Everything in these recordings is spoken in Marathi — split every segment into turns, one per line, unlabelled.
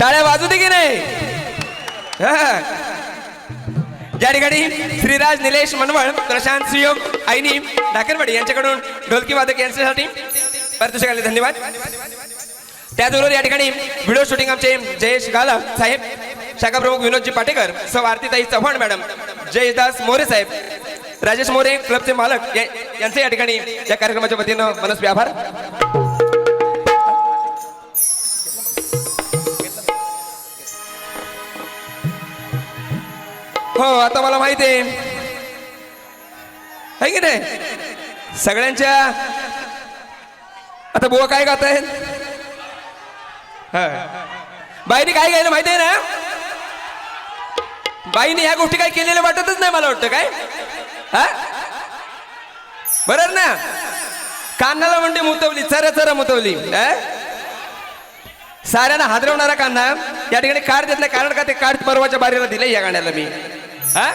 टाळ्या वाजू दे की नाही? ज्या या ठिकाणी श्रीराज निलेश मनवळ प्रशांत सुयोग आईनी डाकेरवाडी यांच्याकडून ढोलकी वादक यांच्यासाठी पारितोषिक धन्यवाद. त्याचबरोबर या ठिकाणी व्हिडिओ शूटिंग आमचे जयेश गाला साहेब शाखा प्रमुख विनोदजी पाटेकर सौ आरतीताई चव्हाण मॅडम जयदास मोरे साहेब राजेश मोरे क्लबचे मालक यांचे या ठिकाणी या कार्यक्रमाच्या वतीनं मनस्वी आभार. हो आता मला माहिती आहे. की नाही? सगळ्यांच्या आता बुवा काय गात आहेत बाईने काय गायलं माहिती आहे ना? बाईने ह्या गोष्टी काय केलेल्या वाटतच नाही मला वाटतं काय? हा? बरोबर ना? कान्हाला म्हणते मुतवली चरा चरा मुतवली साऱ्यांना हादरवणारा कान्हा या ठिकाणी कार देत नाही कारण का ते कार परवाच्या बारीला दिले या गाण्याला मी? हा?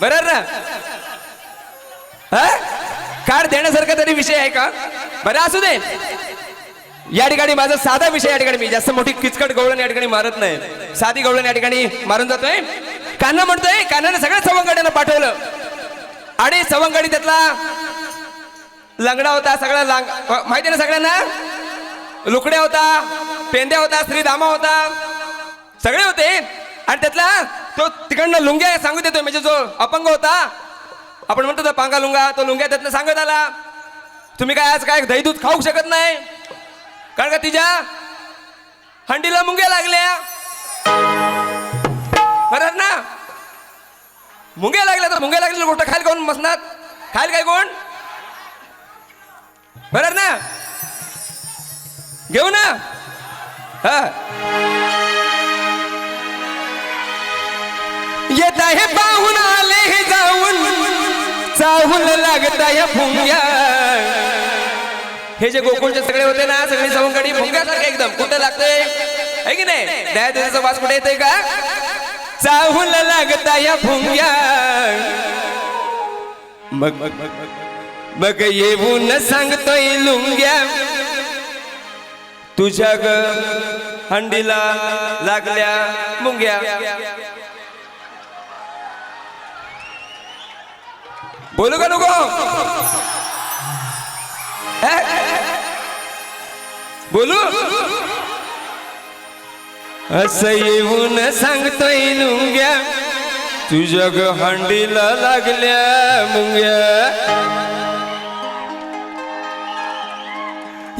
बरोबर ना? हा? कार्ड देण्यासारखा तरी विषय आहे का? बरं असू दे. या ठिकाणी माझा साधा विषय या ठिकाणी मी जास्त मोठी किचकट गवळण या ठिकाणी मारत नाही. साधी गवळण या ठिकाणी मारून जातोय. कान्हा म्हणतोय कान्हाने सगळ्या सवंगड्यांना पाठवलं. आणि सवंगडी त्यातला लंगडा होता सगळा लांग माहिती आहे ना सगळ्यांना? लुकड्या होता पेंद्या होता श्रीधामा होता. सगळे होते. आणि त्यातला तो तिकडनं लुंग्या सांगू देतोय म्हणजे जो अपंग होता. आपण म्हणतो तो पांगा लुंगा तो लुंग्या त्यातनं सांगत आला. तुम्ही काय आज काय दही दूध खाऊ शकत नाही? कारण का तिच्या हंडीला मुंग्या लागल्या? बरं ना? मुंग्या लागल्या तर मुंग्या लागलेली गोष्ट खायला कोण मसनात खायला काय कोण? बरं ना? घेऊ ना? हा. हे पाहून आले हे जाऊन. चाहूल लागत आहे भुंग्या हे जे गोकुळचे सगळे होते ना सगळे सवंगडी भुंग्यासारखे एकदम. कुठे लागतंय? है की नाही? दया दिवसाचा वास कुठे येते का? चाहूल लागता या भुंग्या मग मग येऊन सांगतोय लुंग्या. तुझ्या ग हंडीला लागल्या मुंग्या. बोलू का नको? बोलू? असं येऊन सांगतोय लुंग्या तुझ्या ग हंडीला लागल्या मुंग्या.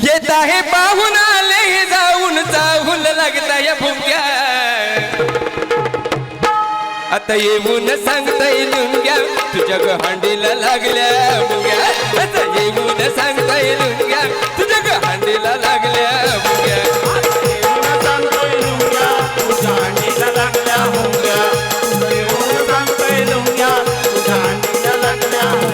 येत आहे पाहून आले जाऊन जाऊन लागता या भुंग्या. आता येऊन सांगताय लुंग्या तुझ्या ग हांडीला लागल्या मुंग्या. आता येऊन सांगताय लुंग्या तुझ्या ग हांडीला लागल्या मुंग्या.
सांगतोय लागल्या मुंग्या.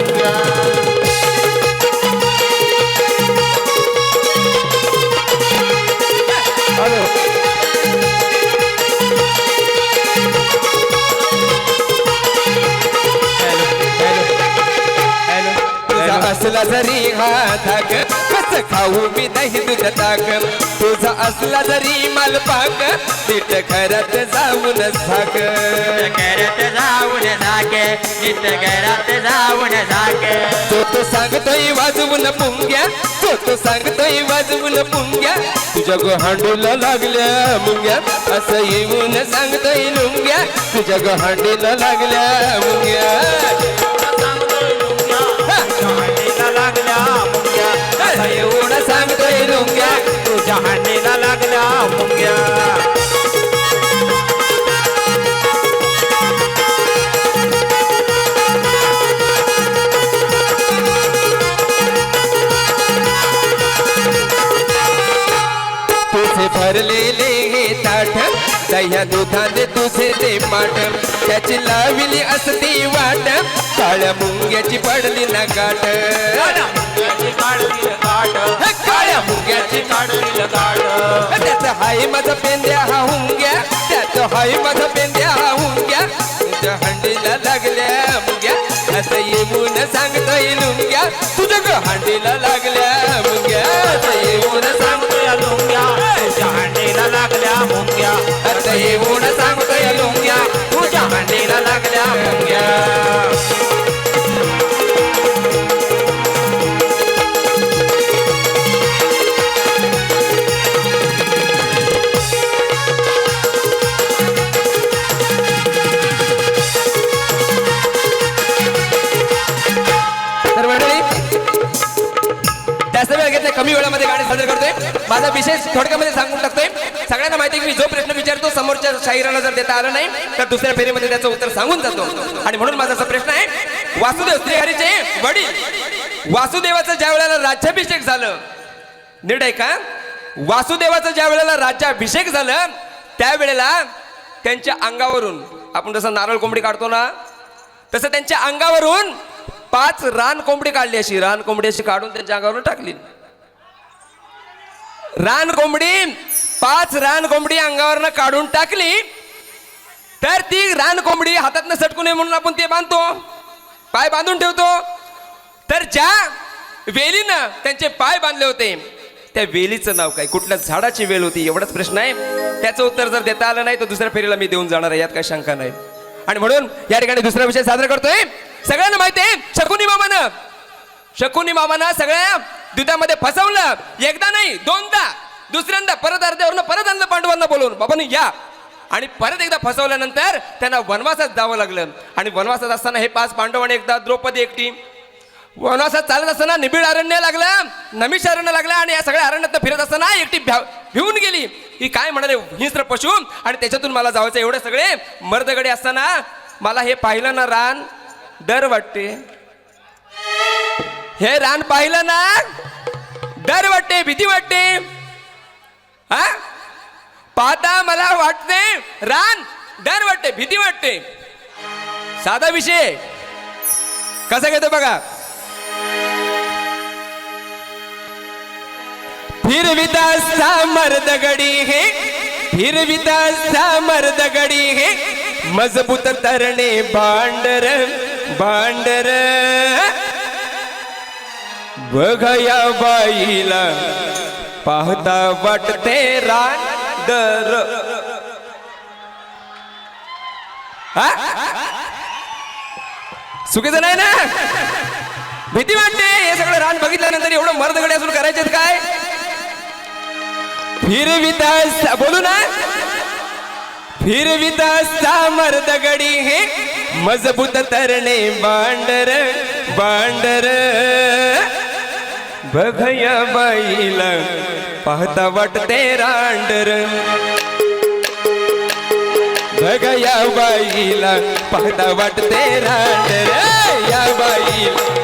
जरी हाताक कस खाऊ मी दही दूध ताक. तुझा असला जरी मालपाक नीट घरात जाऊन झाक.
घरात जाऊन जागे नित घरात जाऊन जागे
तो तो सांगतोय वाजवून पुंग्या तो तो सांगतोय वाजवून पुंग्या. तुझ्या गो हांडूला लागल्या मुंग्या असं येऊन सांगतोय लुंग्या. तुझ्या गो हांडीला लागल्या मुंग्या.
तुझ्या अंडीला लागल्या मुंग्या.
तुझे भरलेले हे ताट दह्या दुधाने तुझे ते माट त्याची लाविली असती वाट काळ्या मुंग्याची पडली ना गाठ.
मुंग्याची काढली गाठ.
या मुंग्याची
काढली गाड
त्याच हाय माझ पेंद्या हा हुंग्या त्याच हाय माझ पेंद्या हा हुंग्या. तुझ्या हंडीला लागल्या मुंग्या असं येऊन सांगता येईल मुंग्या तुझ्या ग हंडीला लागल्या मुंग्या असं येऊन सांगता
या लुंग्या. तुझ्या हंडीला लागल्या मुंग्या
असं येऊन सांगता या लुंग्या. तुझ्या हंडीला लागल्या मुंग्या. जास्त वेळ घेतले कमी वेळामध्ये गाणे सादर करतोय. माझा विशेष थोडक्यामध्ये सांगून टाकतोय. सगळ्यांना माहिती आहे की मी जो प्रश्न विचारतो समोरच्या शाहिराला जर देता आलं नाही तर दुसऱ्या फेरीमध्ये त्याचं उत्तर सांगून जातो. आणि म्हणून माझा असा प्रश्न आहे वासुदेव श्रीहरीचे वडील वासुदेवाचं ज्या वेळेला राज्याभिषेक झालं नीट आहे का? वासुदेवाचं ज्या वेळेला राज्याभिषेक झालं त्यावेळेला त्यांच्या अंगावरून आपण जसं नारळ कोंबडी काढतो ना तसं त्यांच्या अंगावरून पाच रान कोंबडी काढली अशी. रान कोंबडी अशी काढून त्यांच्या अंगावरून टाकली. रान कोंबडी पाच रान कोंबडी अंगावरनं काढून टाकली. तर ती रान कोंबडी हातातनं सटकू नये म्हणून आपण ते बांधतो. पाय बांधून ठेवतो. तर ज्या वेलीनं त्यांचे पाय बांधले होते त्या वेलीचं नाव काय? कुठल्या झाडाची वेल होती? एवढाच प्रश्न आहे. त्याचं उत्तर जर देता आलं नाही तर दुसऱ्या फेरीला मी देऊन जाणार आहे. यात काही शंका नाही. आणि म्हणून या ठिकाणी दुसरा विषय साजरा करतोय. सगळ्यांना माहिती आहे? शकुनी मामानं शकुनी बाबानं सगळ्या दुधामध्ये फसवलं. एकदा नाही दोनदा. दुसऱ्यांदा परत अर्ध्यावरनं परत आणलं पांडवांना बोलवून. बाबांनी या. आणि परत एकदा फसवल्यानंतर त्यांना वनवासात जावं लागलं. आणि वनवासात असताना हे पाच पांडव आणि एकदा द्रौपदी एकटी. वनवासात चालत असताना निबिड अरण्य लागलं नमिष अरण्य लागलं आणि या सगळ्या अरण्यात फिरत असताना एकटी भ्या- भिवून गेली. ही काय म्हणाले? हिंस्र पशु. आणि त्याच्यातून मला जायचं एवढे सगळे मर्दगडे असताना मला हे पाहिलं ना रान डर वाटते. हे रान पाहिलं ना डर वाटते भीती वाटते. हा? पाहता मला वाटते रान डर वाटते भीती वाटते. साधा विषय. कसा घेतो बघा. फिरविता मर्द हे फिरविता मर्द हे मजबूत तरणे भांडर भांडर. बघया बाईला. पाहता वाटते रांडर हा? चुकीचं नाही ना? भीती वाटते. हे सगळं रान बघितल्यानंतर एवढं मर्दगडे असून करायचे काय? फिरविता बोलू ना? फिरविता मर्दगडी. मजबूत तरणे बांडर बांडर. बघया बाईला पाहता वाटते रांडर. बघया बाईला पाहता वाटते रांडर. या बाईला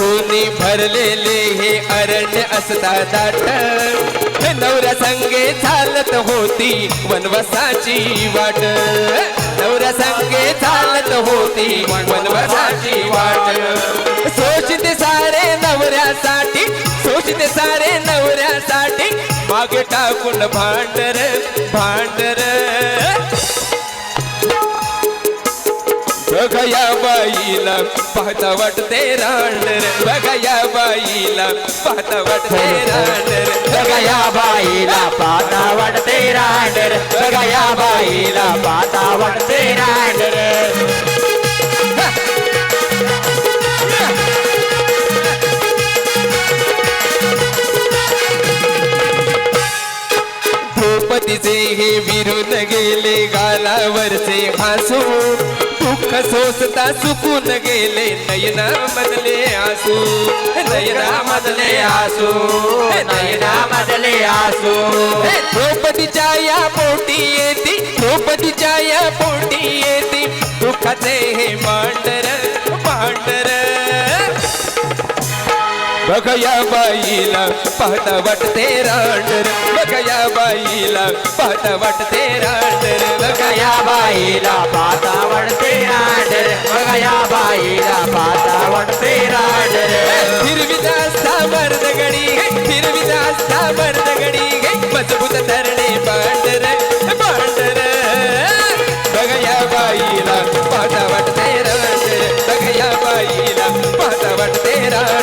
वन्य भरलेले हे अरण्य असता दाट नवऱ्या संगे चालत होती वनवसाची वाट. नवऱ्या संगे चालत होती वनवसाची वाट. सोचित सारे नवऱ्यासाठी सोचित सारे नवऱ्यासाठी मागे टाकून भांडर भांडर. बघया बाईला पाहता वाटते रांड रांडर बघया बाईला पाहता वाटते रांड रांडर
बघया बाईला पाहता वाटते रांड रांडर बघया बाईला पाहता वाटते रांडर
द्रौपदीचे हे विरून गेले गालावरचे हसू दुःख सोसता सुकून गेले, नयना मधले आसू। नयना मधले आसू।
नयना मधले आसू।
द्रौपदीच्या या पोटी येती द्रौपदीच्या या पोटी येती। दुःखाचे हे मांडर बघया बाईला पाहता वाटते रांडर बघया बाईला पाहता वाटते रांडर
बघया बाईला पाहता वाटते रांडर बघया बाईला पाहता वाटते रांडर
हिरवी जास्ता मर्दगडी हिरवी जास्ता मर्दगडी मजबूत धरणे पांढर पांढर बघया बाईला पाहता वाटते रांडर बघया बाईला पाहता वाटते रांडर